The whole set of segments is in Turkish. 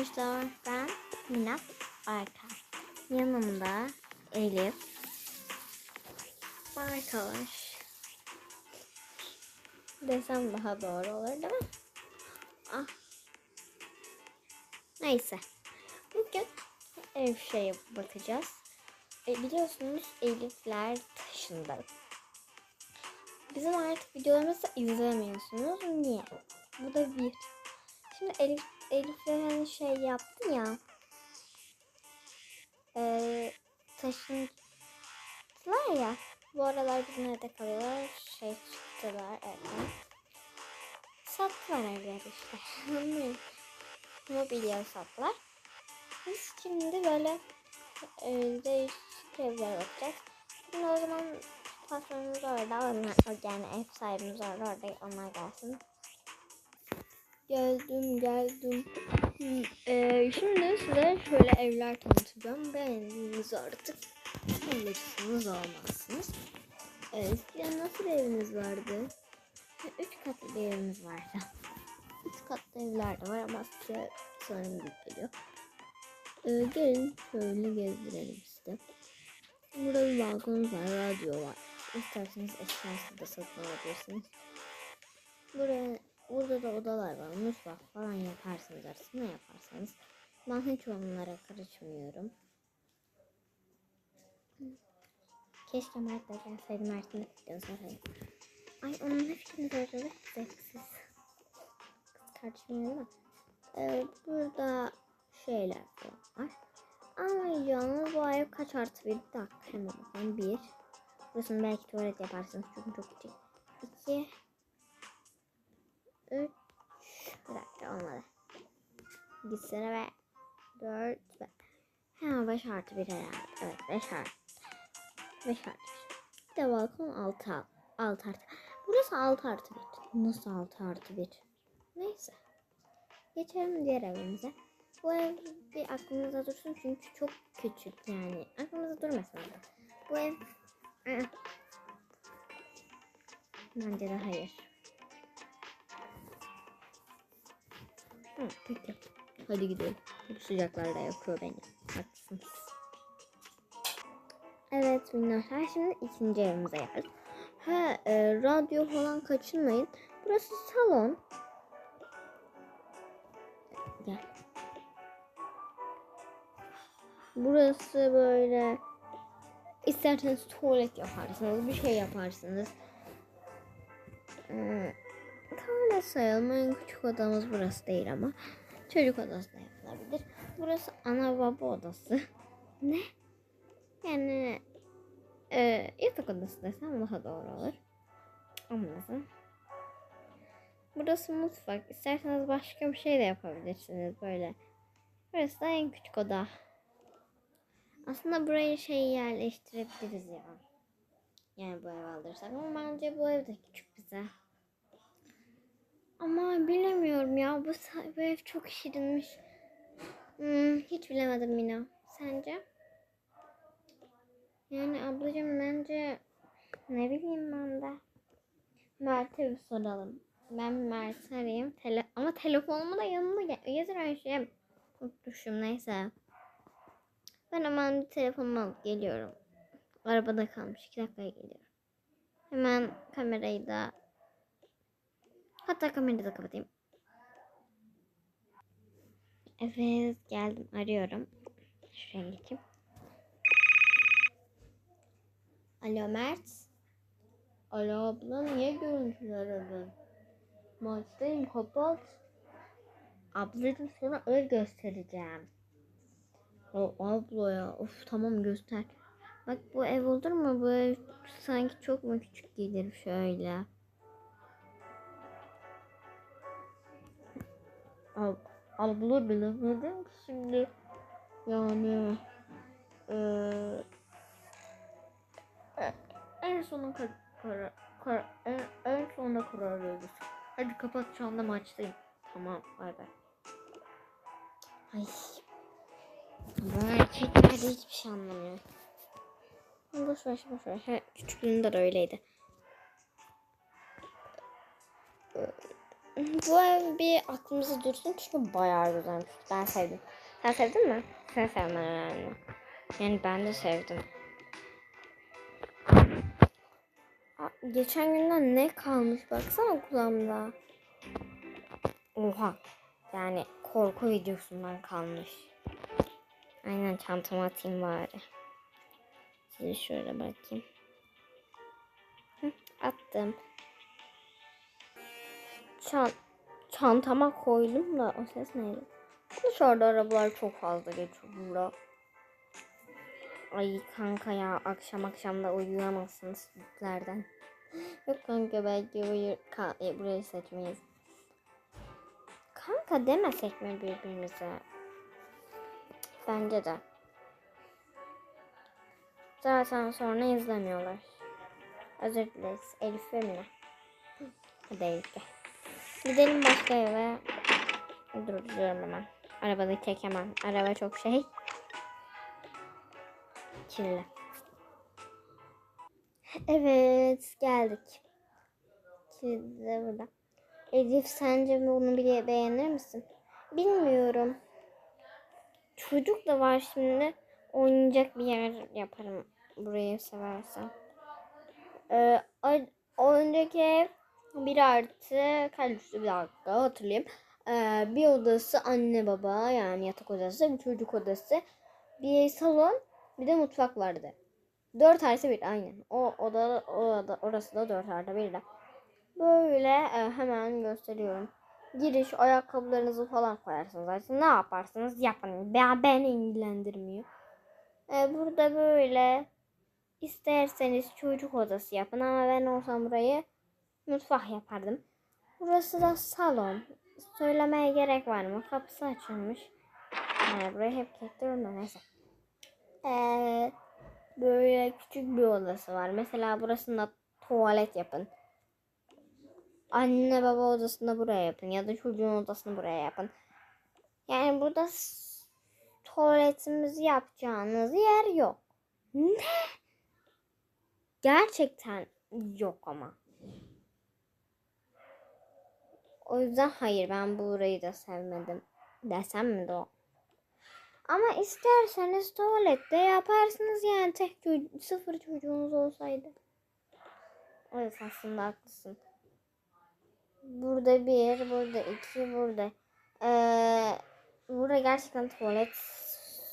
Arkadaşlar ben Mina Arka. Yanımda Elif. Arkadaş. Desem daha doğru olur değil mi? Ah. Neyse. Bugün ev şeye bakacağız. E, biliyorsunuz Elifler taşındı. Bizim artık videolarımızı izlemiyorsunuz. Niye? Bu da bir. Şimdi Elif, Elif'le hani şey yaptı ya. Eee taşındılar ya. Bu aralar bizim evde kalıyorlar. Şey çıktılar evden. Sattılar evleri işte. Mobilya sattılar. Biz şimdi böyle e, değişik evler bakacağız. Şimdi o zaman patronumuz orada. Onlar, yani ev sahibimiz orada. Orada onlar gelsin. Geldim geldim. Hmm, Ee, şimdi size şöyle evler tanıtacağım. Beğendiğiniz artık alırsınız almazsınız. Ee, eskiden nasıl bir eviniz vardı? Üç katlı bir evimiz vardı. Üç katlı evler de var ama size sanırım geliyor. Ee, gelin şöyle gezdirelim size. Burada bir balkonumuz var, radyo var. İsterseniz eşyası da satın alabilirsiniz. Buraya Burada da odalar var. Mutfak falan yaparsınız artık ne yaparsanız. Ben hiç onlara karışmıyorum. Keşke Mert de gelseydi. Mert'in de sorayım. Ay onun ne fikrini soracağız? Zevksiz. Kız kardeşim yanında. Ee, burada şeyler var. Ama yalnız bu ev kaç artı bir dakika hemen bakalım. Bir. Burasını belki tuvalet yaparsınız çünkü çok küçük. İki. 3 bir dakika olmadı. Gitsene ve 4 ve ha 5 artı 1 herhalde. Evet 5 artı 5 artı 1. Bir de balkon 6 6 artı. Burası 6 artı 1. Nasıl 6 artı 1? Neyse. Geçelim diğer evimize. Bu ev bir aklınızda dursun çünkü çok küçük yani. Aklınızda durmasın. Bu ev. Bence de hayır. Hı, peki. Hadi gidelim. Bu sıcaklarda yapıyor beni. Haklısınız. Evet minnoşlar şimdi ikinci evimize geldik. Ha e, radyo falan kaçırmayın. Burası salon. Gel. Burası böyle isterseniz tuvalet yaparsınız, bir şey yaparsınız. Sayalım. En küçük odamız burası değil ama. Çocuk odası da yapılabilir. Burası ana baba odası. ne? Yani e, yatak odası desem daha doğru olur. Anlasın. Burası mutfak. İsterseniz başka bir şey de yapabilirsiniz böyle. Burası da en küçük oda. Aslında burayı şey yerleştirebiliriz ya. Yani bu ev alırsak ama bence bu ev de küçük bize. Ama bilemiyorum ya bu, ev çok şirinmiş. Hmm, hiç bilemedim Mina. Sence? Yani ablacığım bence ne bileyim ben de. Mert'e bir soralım. Ben Mert'i arayayım. Tele ama telefonumu da yanıma ge- getirmişim. Unutmuşum neyse. Ben hemen bir telefonumu alıp geliyorum. Arabada kalmış. iki dakikaya geliyorum. Hemen kamerayı da hatta kamerayı da kapatayım. Evet geldim arıyorum. Şuraya geçeyim. Alo Mert. Alo abla niye görüntüler aradın? Maçtayım kapat. Ablacığım sana ev göstereceğim. O abla ya. Of tamam göster. Bak bu ev olur mu? Bu ev sanki çok mu küçük gelir şöyle. Ab abla bilemedim şimdi. Yani e- en sonun kar, kar, kar, en, en sonunda karar veririz. Hadi kapat şu anda maçtayım. Tamam bay bay. Ay. Bu hiçbir şey anlamıyor. Boş ver boş ver. He, küçüklüğünde de öyleydi. Bu ev bir aklımızda dursun çünkü bayağı güzelmiş. Ben sevdim. Sen sevdin mi? Sen sevmen önemli. Yani ben de sevdim. Geçen günden ne kalmış baksana kulağımda. Oha. Yani korku videosundan kalmış. Aynen çantama atayım bari. Sizi şöyle bırakayım. Hı, attım. Çan çantama koydum da o ses neydi? Dışarıda arabalar çok fazla geçiyor burada. Ay kanka ya akşam akşam da uyuyamazsınız yüklerden. Yok kanka belki uyur ka e, burayı seçmeyiz. Kanka demesek mi birbirimize? Bence de. Zaten sonra izlemiyorlar. Özür dileriz. Elif ve Mine. Hadi Elif gel. Gidelim başka eve. Durduruyorum hemen. Arabayı çekemem. Araba çok şey. Kirli. Evet geldik. De burada. Elif sence bunu bile beğenir misin? Bilmiyorum. Çocuk da var şimdi. Oynayacak bir yer yaparım burayı seversen. Ee, o- ev bir artı kaç üstü bir dakika hatırlayayım. Ee, bir odası anne baba yani yatak odası bir çocuk odası bir salon bir de mutfak vardı. Dört artı bir aynen. O oda, o oda orası da dört artı bir de. Böyle e, hemen gösteriyorum. Giriş ayakkabılarınızı falan koyarsınız. Artık ne yaparsınız yapın. Ben, beni ilgilendirmiyor. E, burada böyle isterseniz çocuk odası yapın ama ben olsam burayı mutfak yapardım. Burası da salon. Söylemeye gerek var mı? Kapısı açılmış. Yani burayı hep kilitliyorum da neyse. Ee, böyle küçük bir odası var. Mesela burasında tuvalet yapın. Anne baba odasını buraya yapın ya da çocuğun odasını buraya yapın. Yani burada tuvaletimizi yapacağınız yer yok. Ne? Gerçekten yok ama. O yüzden hayır ben burayı da sevmedim. Desem mi de o? Ama isterseniz tuvalette yaparsınız yani tek çocuk, sıfır çocuğunuz olsaydı. Evet aslında haklısın. Burada bir, burada iki, burada. Ee, burada gerçekten tuvalet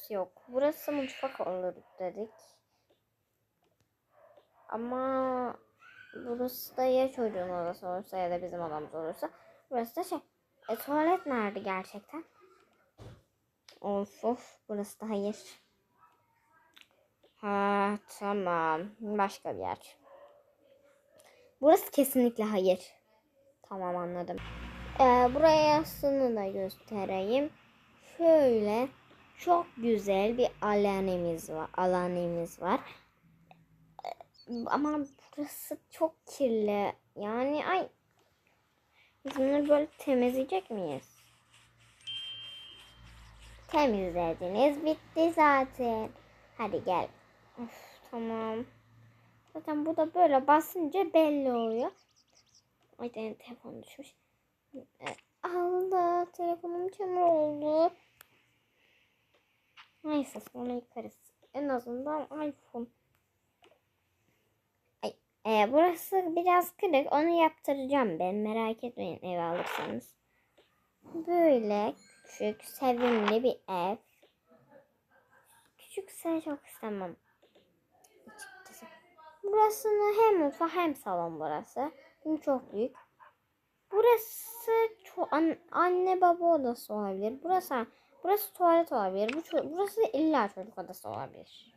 yok. Burası mutfak olur dedik. Ama burası da ya çocuğun odası olursa ya da bizim odamız olursa. Burası da şey. E, tuvalet nerede gerçekten? Of of burası da hayır. Ha tamam. Başka bir yer. Burası kesinlikle hayır. Tamam anladım. Ee, buraya aslında da göstereyim. Şöyle çok güzel bir alanımız var. Alanımız var. Ama burası çok kirli. Yani ay biz bunları böyle temizleyecek miyiz? Temizlediniz bitti zaten. Hadi gel. Of, tamam. Zaten bu da böyle basınca belli oluyor. Ay benim telefon düşmüş. E, Allah telefonum çamur oldu. Neyse sonra yıkarız. En azından iPhone. Ay, e, burası biraz kırık. Onu yaptıracağım ben. Merak etmeyin ev alırsanız. Böyle küçük, sevimli bir ev. Küçükse çok istemem. Burasını hem mutfak hem salon burası. Çünkü çok büyük. Burası ço- an- anne baba odası olabilir. Burası burası tuvalet olabilir. Bu burası illa çocuk odası olabilir.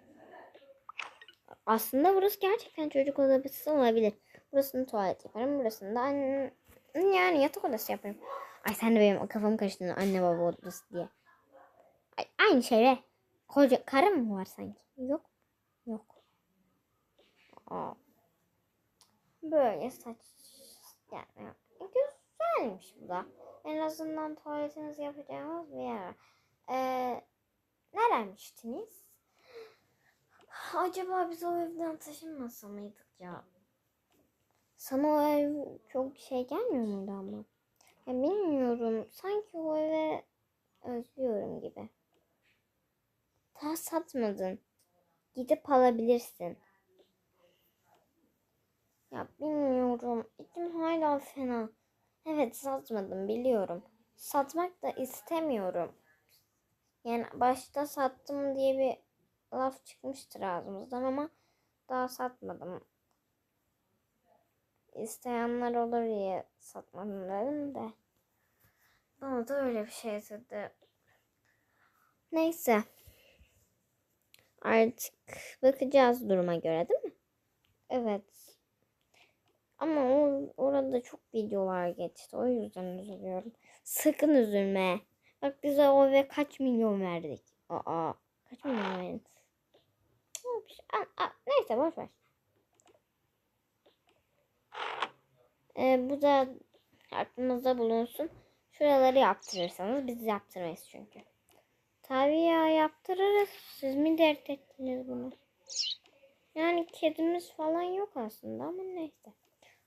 Aslında burası gerçekten çocuk odası olabilir. Burasını tuvalet yaparım. Burasını da anne, yani yatak odası yaparım. Ay sen de benim kafamı karıştırdın anne baba odası diye. Ay, aynı şey be. Koca karım mı var sanki? Yok. Yok. Aa. Böyle saç yani güzelmiş bu da. En azından tuvaletinizi yapacağınız bir yer. Ee, neremiştiniz? Acaba biz o evden taşınmasa mıydık ya? Sana o ev çok şey gelmiyor muydu ama? Ya bilmiyorum. Sanki o eve özlüyorum gibi. Daha satmadın. Gidip alabilirsin. Ya bilmiyorum. İçim hala fena. Evet satmadım biliyorum. Satmak da istemiyorum. Yani başta sattım diye bir laf çıkmıştır ağzımızdan ama daha satmadım. İsteyenler olur diye satmadım dedim de. Bana da öyle bir şey dedi. Neyse. Artık bakacağız duruma göre değil mi? Evet. Ama o, orada çok videolar geçti. O yüzden üzülüyorum. Sakın üzülme. Bak bize o eve kaç milyon verdik. Aa, kaç milyon verdik? Şey- Aa, aa, Neyse boş ver. Ee, bu da aklınızda bulunsun. Şuraları yaptırırsanız biz yaptırmayız çünkü. Tabii ya yaptırırız. Siz mi dert ettiniz bunu? Yani kedimiz falan yok aslında ama neyse.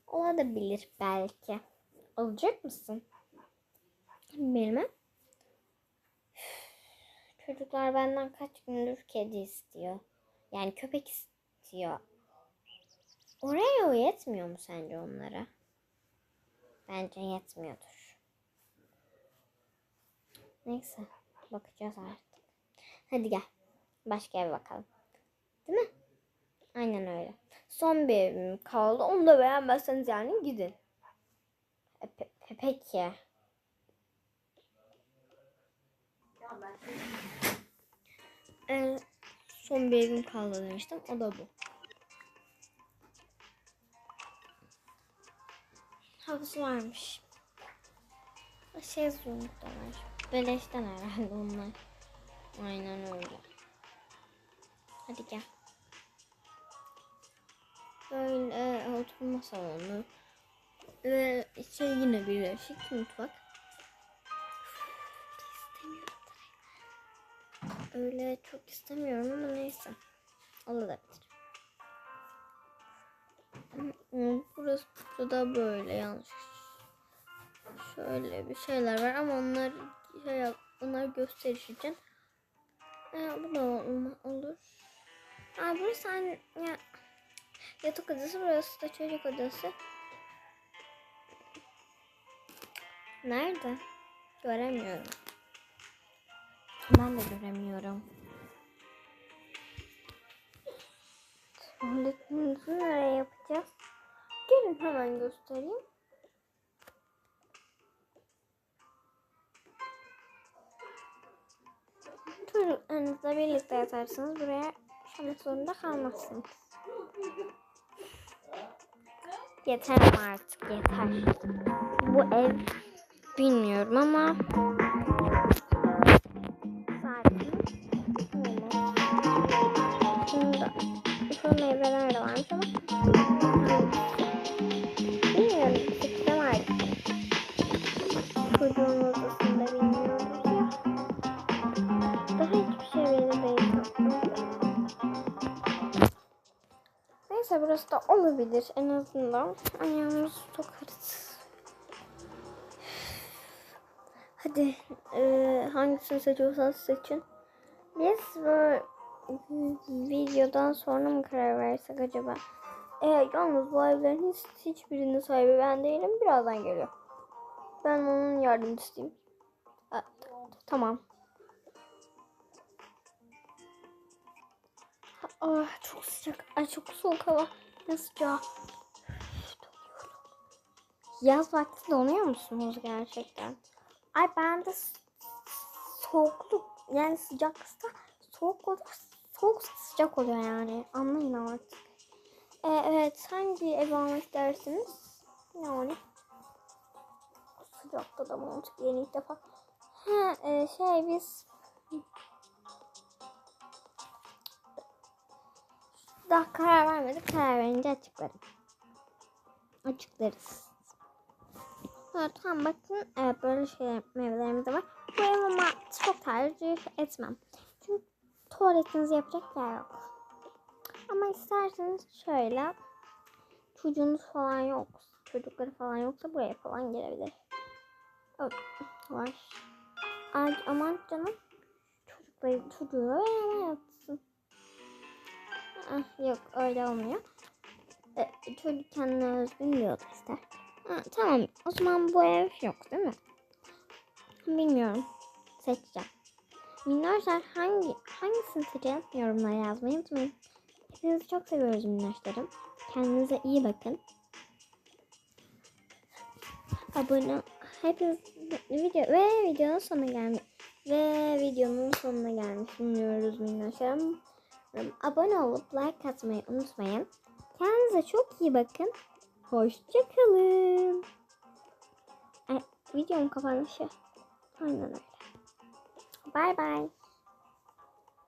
Olabilir belki. Alacak mısın? Bilmem. Çocuklar benden kaç gündür kedi istiyor. Yani köpek istiyor. Oraya o yetmiyor mu sence onlara? Bence yetmiyordur. Neyse. Bakacağız artık. Hadi gel. Başka eve bakalım. Değil mi? Aynen öyle. Son bir evim kaldı. Onu da beğenmezseniz yani gidin. E, pe- pe- peki. Ee, son bir evim kaldı demiştim. O da bu. Havuz varmış. Şey da var. Beleşten herhalde onlar. Aynen öyle. Hadi gel. Böyle oturma salonu. Ve şey yine birleşik mutfak. Öyle çok istemiyorum ama neyse. Olabilir. Burası da böyle yanlış. Şöyle bir şeyler var ama onlar şey onlar gösteriş için. Ee, bu da olur. Aa, burası an, ya, yatak odası, burası da çocuk odası. Nerede? Göremiyorum. Ben de göremiyorum. Tuvaletimizi nereye yapacağız? Gelin hemen göstereyim. Çocuklarınızla birlikte yatarsanız buraya yaşamak zorunda kalmazsınız. Yeter artık yeter. Bu ev bilmiyorum ama şu meyveler de varmış ama bilmiyorum. Seçeceğim artık. Çocuğun odasında bilmiyoruz ya. Daha hiçbir şey belli değil. Neyse burası da olabilir en azından. Ayağımızı sokarız. Hadi eee, hangisini seçiyorsanız seçin. Biz bu videodan sonra mı karar versek acaba? E, yalnız bu evlerin hiç, hiçbirinin sahibi ben değilim. Birazdan geliyor. Ben onun yardımcısıyım. Ha, tamam. Ah çok sıcak. Ay çok soğuk hava. Ne sıcağı. Yaz vakti donuyor musunuz gerçekten? Ay ben de soğukluk yani sıcaksa soğuk olur. Soğuk sıcak oluyor yani. Anlayın artık. Ee, evet hangi ev almak istersiniz? Yani sıcakta da mont yeni ilk defa. Ha e, şey biz daha karar vermedik. Karar verince açıklarım. Açıklarız. Evet, tamam bakın evet, böyle şey meyvelerimiz var. Bu ama çok tercih etmem. Tuvaletinizi yapacak yer yok. Ama isterseniz şöyle çocuğunuz falan yok, çocukları falan yoksa buraya falan gelebilir. O- Var. Ay, aman canım. Çocukları çocuğu yana yatsın. Ah, yok öyle olmuyor. E, çocuk kendine özgün bir oda ister. Ha, tamam o zaman bu ev yok değil mi? Bilmiyorum. Seçeceğim. Minnoşlar hangi hangisini seçelim yorumlara yazmayı unutmayın. Hepinizi çok seviyoruz minnoşlarım. Kendinize iyi bakın. Abone hepiniz video ve videonun sonuna gelmiş ve videonun sonuna gelmiş bulunuyoruz minnoşlarım. Abone olup like atmayı unutmayın. Kendinize çok iyi bakın. Hoşçakalın. Ay, videonun kapanışı. Aynen öyle. 拜拜。